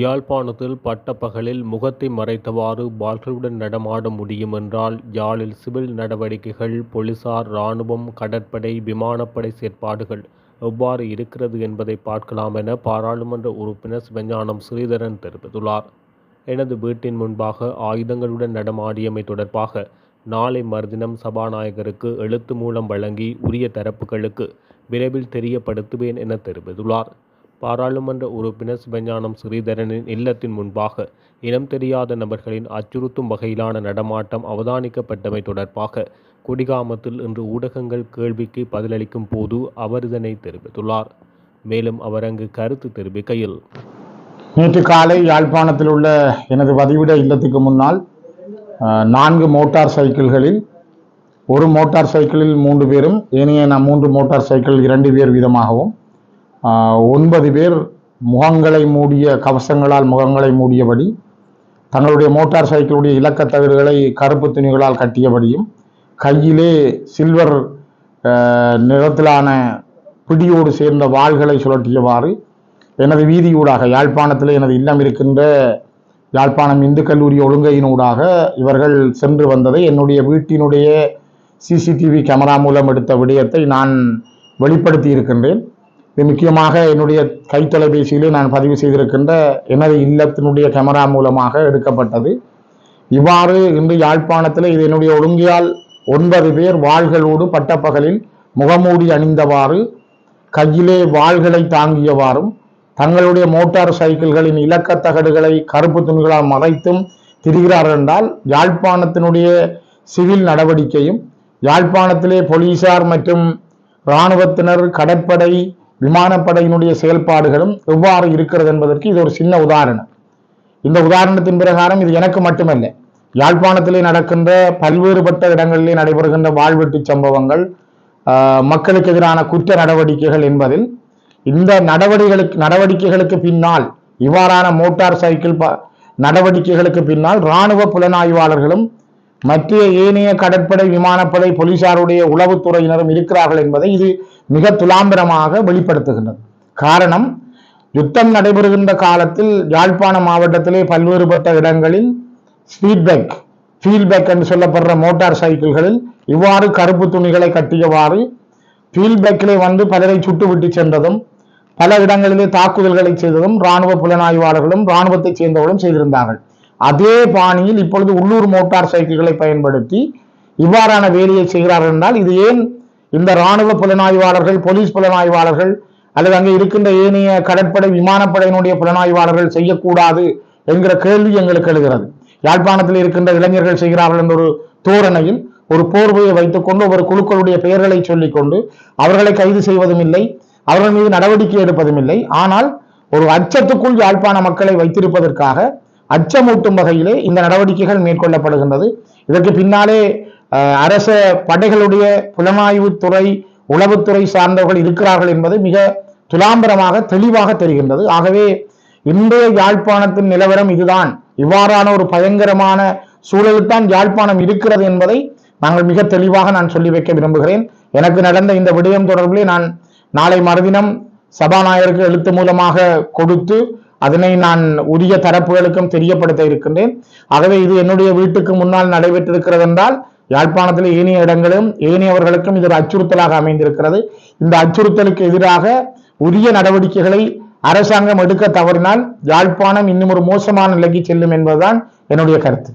யாழ்ப்பாணத்தில் பட்டப்பகலில் முகத்தை மறைத்தவாறு பால்களுடன் நடமாட முடியும் என்றால் யாழில் சிவில் நடவடிக்கைகள் போலீசார் இராணுவம் கடற்படை விமானப்படை செயற்பாடுகள் எவ்வாறு இருக்கிறது என்பதை பார்க்கலாம் என பாராளுமன்ற உறுப்பினர் சிவஞானம் ஸ்ரீதரன் தெரிவித்துள்ளார். எனது வீட்டின் முன்பாக ஆயுதங்களுடன் நடமாடியமை தொடர்பாக நாளை மறுதினம் சபாநாயகருக்கு எழுத்து மூலம் வழங்கி உரிய தரப்புகளுக்கு விரைவில் தெரியப்படுத்துவேன் என தெரிவித்துள்ளார். பாராளுமன்ற உறுப்பினர் சிவஞானம் ஸ்ரீதரனின் இல்லத்தின் முன்பாக இனம் தெரியாத நபர்களின் அச்சுறுத்தும் வகையிலான நடமாட்டம் அவதானிக்கப்பட்டமை தொடர்பாக குடிகாமத்தில் இன்று ஊடகங்கள் கேள்விக்கு பதிலளிக்கும் போது அவர் இதனை தெரிவித்துள்ளார். மேலும் அவர் அங்கு கருத்து தெரிவிக்கையில் நேற்று காலை யாழ்ப்பாணத்தில் உள்ள எனது வதிவிட இல்லத்துக்கு முன்னால் நான்கு மோட்டார் சைக்கிள்களில் ஒரு மோட்டார் சைக்கிளில் மூன்று பேரும் ஏனைய நான் மூன்று மோட்டார் சைக்கிள் இரண்டு பேர் வீதமாகவும் ஒன்பது பேர் முகங்களை மூடிய கவசங்களால் முகங்களை மூடியபடி தங்களுடைய மோட்டார் சைக்கிளுடைய இலக்கத் தகடுகளை கருப்பு துணிகளால் கட்டியபடியும் கையிலே சில்வர் நிறத்திலான பிடியோடு சேர்ந்த வாள்களை சுழற்றியவாறு எனது வீதியூடாக யாழ்ப்பாணத்தில் எனது இல்லம் இருக்கின்ற யாழ்ப்பாணம் இந்து கல்லூரி ஒழுங்கையினூடாக இவர்கள் சென்று வந்ததை என்னுடைய வீட்டினுடைய சிசிடிவி கேமரா மூலம் எடுத்த விடயத்தை நான் வெளிப்படுத்தி இருக்கின்றேன். முக்கியமாக என்னுடைய கைத்தொலைபேசியிலே நான் பதிவு செய்திருக்கின்ற எனது இல்லத்தினுடைய கேமரா மூலமாக எடுக்கப்பட்டது. இவ்வாறு இன்று யாழ்ப்பாணத்தில் இது என்னுடைய ஒழுங்கியால் ஒன்பது பேர் வாள்களோடு பட்டப்பகலில் முகமூடி அணிந்தவாறு கையிலே வாள்களை தாங்கியவாறும் தங்களுடைய மோட்டார் சைக்கிள்களின் இலக்கத்தகடுகளை கருப்பு துணிகளால் மறைத்தும் திரிகிறார்கள் என்றால் யாழ்ப்பாணத்தினுடைய சிவில் நடவடிக்கையும் யாழ்ப்பாணத்திலே போலீசார் மற்றும் இராணுவத்தினர் கடற்படை விமானப்படையினுடைய செயல்பாடுகளும் எவ்வாறு இருக்கிறது என்பதற்கு இது ஒரு சின்ன உதாரணம். இந்த உதாரணத்தின் பிரகாரம் இது எனக்கு மட்டுமல்ல யாழ்ப்பாணத்திலே நடக்கின்ற பல்வேறுபட்ட இடங்களிலே நடைபெறுகின்ற வாழ்வெட்டு சம்பவங்கள் மக்களுக்கு எதிரான குற்ற நடவடிக்கைகள் என்பதில் இந்த நடவடிக்கைகளுக்கு நடவடிக்கைகளுக்கு பின்னால் இவ்வாறான மோட்டார் சைக்கிள் ப- நடவடிக்கைகளுக்கு பின்னால் இராணுவ புலனாய்வாளர்களும் மத்திய ஏனைய கடற்படை விமானப்படை போலீசாருடைய உளவுத்துறையினரும் இருக்கிறார்கள் என்பதை இது மிக துலாம்பரமாக வெளிப்படுத்துகின்றது. காரணம் யுத்தம் நடைபெறுகின்ற காலத்தில் யாழ்ப்பாண மாவட்டத்திலே பல்வேறுபட்ட இடங்களில் ஸ்பீட்பேக் ஃபீல்பேக் என்று சொல்லப்படுற மோட்டார் சைக்கிள்களில் இவ்வாறு கருப்பு துணிகளை கட்டியவாறு ஃபீல்பேக்கிலே வந்து பலரை சுட்டுவிட்டு சென்றதும் பல இடங்களிலே தாக்குதல்களை செய்ததும் இராணுவ புலனாய்வாளர்களும் இராணுவத்தைச் சேர்ந்தவர்களும் செய்திருந்தார்கள். அதே பாணியில் இப்பொழுது உள்ளூர் மோட்டார் சைக்கிள்களை பயன்படுத்தி இவ்வாறான வேலையை செய்கிறார்கள் என்றால் இது ஏன் இந்த இராணுவ புலனாய்வாளர்கள் போலீஸ் புலனாய்வாளர்கள் அல்லது அங்கே இருக்கின்ற ஏனைய கடற்படை விமானப்படையினுடைய புலனாய்வாளர்கள் செய்யக்கூடாது என்கிற கேள்வி எங்களுக்கு எழுகிறது. யாழ்ப்பாணத்தில் இருக்கின்ற இளைஞர்கள் செய்கிறார்கள் என்ற ஒரு தோரணையில் ஒரு போர்வையை வைத்துக்கொண்டு ஒரு குழுக்களுடைய பெயர்களை சொல்லிக்கொண்டு அவர்களை கைது செய்வதும் இல்லை அவர்கள் மீது நடவடிக்கை எடுப்பதும் இல்லை. ஆனால் ஒரு அச்சத்துக்குள் யாழ்ப்பாண மக்களை வைத்திருப்பதற்காக அச்சமூட்டும் வகையிலே இந்த நடவடிக்கைகள் மேற்கொள்ளப்படுகின்றது. இதற்கு பின்னாலே அரச படைகளுடைய புலனாய்வுத்துறை உளவுத்துறை சார்ந்தவர்கள் இருக்கிறார்கள் என்பது மிக துலாம்பரமாக தெளிவாக தெரிகின்றது. ஆகவே இன்றைய யாழ்ப்பாணத்தின் நிலவரம் இதுதான். இவ்வாறான ஒரு பயங்கரமான சூழலுத்தான் யாழ்ப்பாணம் இருக்கிறது என்பதை நாங்கள் மிக தெளிவாக நான் சொல்லி வைக்க விரும்புகிறேன். எனக்கு நடந்த இந்த விடயம் தொடர்பிலே நான் நாளை மறுதினம் சபாநாயகருக்கு எழுத்து மூலமாக கொடுத்து அதனை நான் உரிய தரப்புகளுக்கும் தெரியப்படுத்த இருக்கின்றேன். ஆகவே இது என்னுடைய வீட்டுக்கு முன்னால் நடைபெற்றிருக்கிறது என்றால் யாழ்ப்பாணத்தில் ஏனைய இடங்களும் ஏனையவர்களுக்கும் இது ஒரு அச்சுறுத்தலாக அமைந்திருக்கிறது. இந்த அச்சுறுத்தலுக்கு எதிராக உரிய நடவடிக்கைகளை அரசாங்கம் எடுக்க தவறினால் யாழ்ப்பாணம் இன்னும் ஒரு மோசமான நிலைக்கு செல்லும் என்பதுதான் என்னுடைய கருத்து.